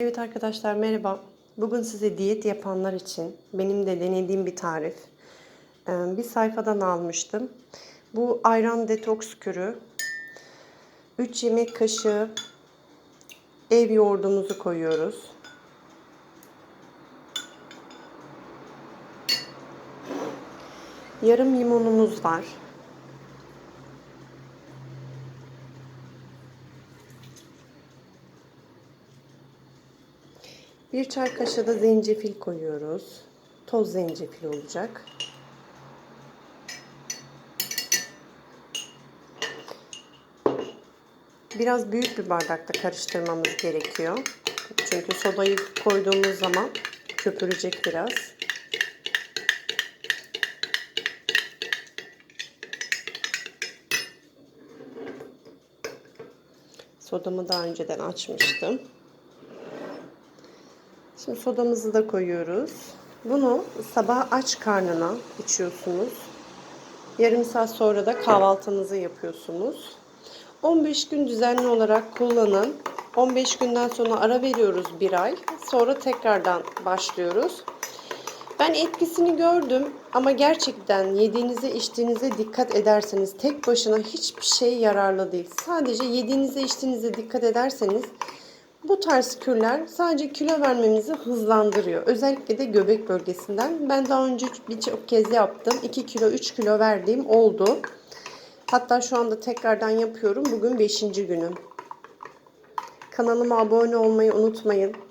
Evet arkadaşlar merhaba. Bugün size diyet yapanlar için benim de denediğim bir tarif. Ee, Bir sayfadan almıştım. Bu ayran detoks kürü. 3 yemek kaşığı ev yoğurdumuzu koyuyoruz. Yarım limonumuz var. Bir çay kaşığı da zencefil koyuyoruz. Toz zencefil olacak. Biraz büyük bir bardakta karıştırmamız gerekiyor. Çünkü sodayı koyduğumuz zaman köpürecek biraz. Sodamı daha önceden açmıştım. Şimdi sodamızı da koyuyoruz. Bunu sabah aç karnına içiyorsunuz. Yarım saat sonra da kahvaltınızı yapıyorsunuz. 15 gün düzenli olarak kullanın. 15 günden sonra ara veriyoruz bir ay. Sonra tekrardan başlıyoruz. Ben etkisini gördüm ama gerçekten yediğinize içtiğinize dikkat ederseniz tek başına hiçbir şey yararlı değil. Sadece yediğinize içtiğinize dikkat ederseniz bu tarz kürler sadece kilo vermemizi hızlandırıyor. Özellikle de göbek bölgesinden. Ben daha önce birçok kez yaptım. 2 kilo 3 kilo verdiğim oldu. Hatta şu anda tekrardan yapıyorum. Bugün 5. günüm. Kanalıma abone olmayı unutmayın.